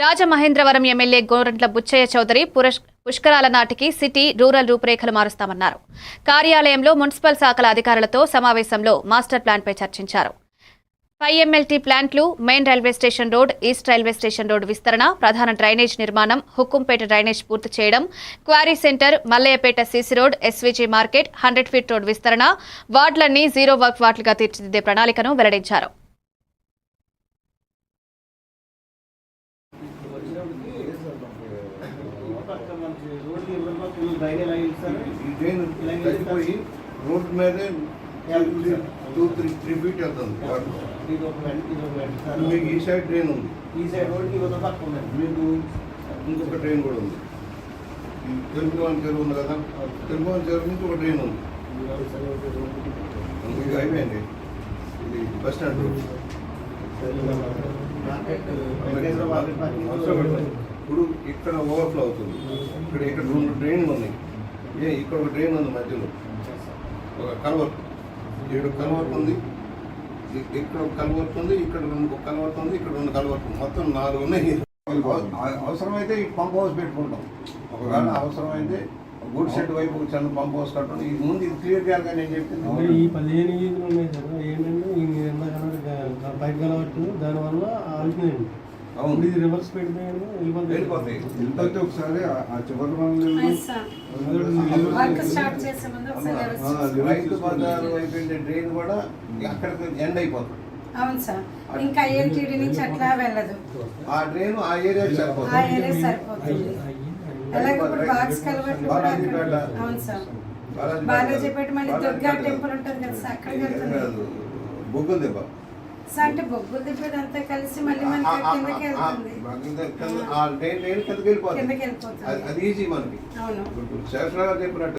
Rajamahendravaram MLA Gorantla Butchaiah Chowdary పుష్కరాల నాటికి city rural రూపురేఖలు మారుస్తామన్నారు. కార్యాలయంలో మున్సిపల్ శాఖల అధికారులతో సమావేశంలో మాస్టర్ ప్లాన్పై చర్చించారు. ఫైవ్ ఎంఎల్టీ ప్లాంట్లు main railway station road east railway station road విస్తరణ ప్రధాన డ్రైనేజ్ నిర్మాణం హుక్కుంపేట డ్రైనేజ్ పూర్తి చేయడం quarry centre Mallayyapeta CC road SVG market hundred feet road విస్తరణ వార్డులన్నీ జీరో వర్క్ వార్డులుగా తీర్చిదిద్దే ప్రణాళికను వెల్లడించారు ఈ డ్రైన్ తగ్గిపోయి రోడ్ మీదే టూ త్రీ త్రీ ఫీట్ వెళ్తుంది. మీకు ఈ సైడ్ డ్రైన్ ఉంది. ఈ సైడ్ రోడ్కి మీకు ఇంకొక డ్రైన్ కూడా ఉంది. తెలుగువాని చెరువు ఉంది కదా? తెలుగువాని చెరువు నుంచి ఒక డ్రైన్ ఉంది. ఇది అయిపోయింది. ఇది బస్ స్టాండ్ మార్కెట్ ఇప్పుడు ఇక్కడ ఓవర్ఫ్లో అవుతుంది. ఇక్కడ ఇక్కడ రెండు డ్రైన్లు ఉన్నాయి. ఏ ఇక్కడ ఒక డ్రైన్ ఉంది మధ్యలో. ఒక కలవర్ట్ ఇక్కడ కలవర్ట్ ఉంది. ఇక్కడ ఒక కలవర్ట్ ఉంది ఇక్కడ రెండు ఒక కలవర్ట్ ఉంది ఇక్కడ రెండు కలవర్ట్ ఉంది. మొత్తం నాలుగు ఉన్నాయి. అవ- అవసరమైతే ఈ పంప్ హౌస్ పెట్టుకుంటాం. ఒకవేళ అవసరమైతే గుడ్ షెడ్ వైపు ఒక చిన్న పంప్ హౌస్ కట్టడం. ఇది ముందు ఇది క్లియర్ చేయాలి నేను చెప్పింది. ఈ పదిహేను ఈదులు ఉన్నాయి సార్ ఏంటంటే బయట కలవచ్చు దానివల్ల ఆగుతున్నాయండి అవును. ఇది రివర్స్ పెడితే వెళ్ళిపోతాయి వెళ్ళిపోతాయి. ఇంతకు ఒకసారి ఆ- చివరి రైతు బజారు అయిపోయింది. డ్రైన్ కూడా అక్కడికి ఎండ్ అయిపోతుంది. అవును సార్. ఇంకా ఐఎల్టీడీ నుంచి అట్లా వెళ్ళదు. ఆ డ్రైన్ ఆ ఏరియా ఆ సరిపోతుంది. ఏరియా సరిపోతుంది. అలాగే ఇప్పుడు బాక్స్ కలవట్లు కూడా అక్కడ- బాలాజీపేట. అవును సార్. బాలాజీపేట. బాలాజీపేట మళ్ళీ దుర్గా బాలాజీపేట. టెంపుల్ ఉంటుంది కదా వెళ్తుంది బొగ్గుల దెబ్బ. అంటే బొగ్గులు దిప్పేది అంతా కలిసి మళ్ళీ మనకి కిందకి వెళ్తుంది. కిందకి వెళ్ళిపోతుంది. అది- ఈజీ మనకి. అవును. చెప్పినట్టు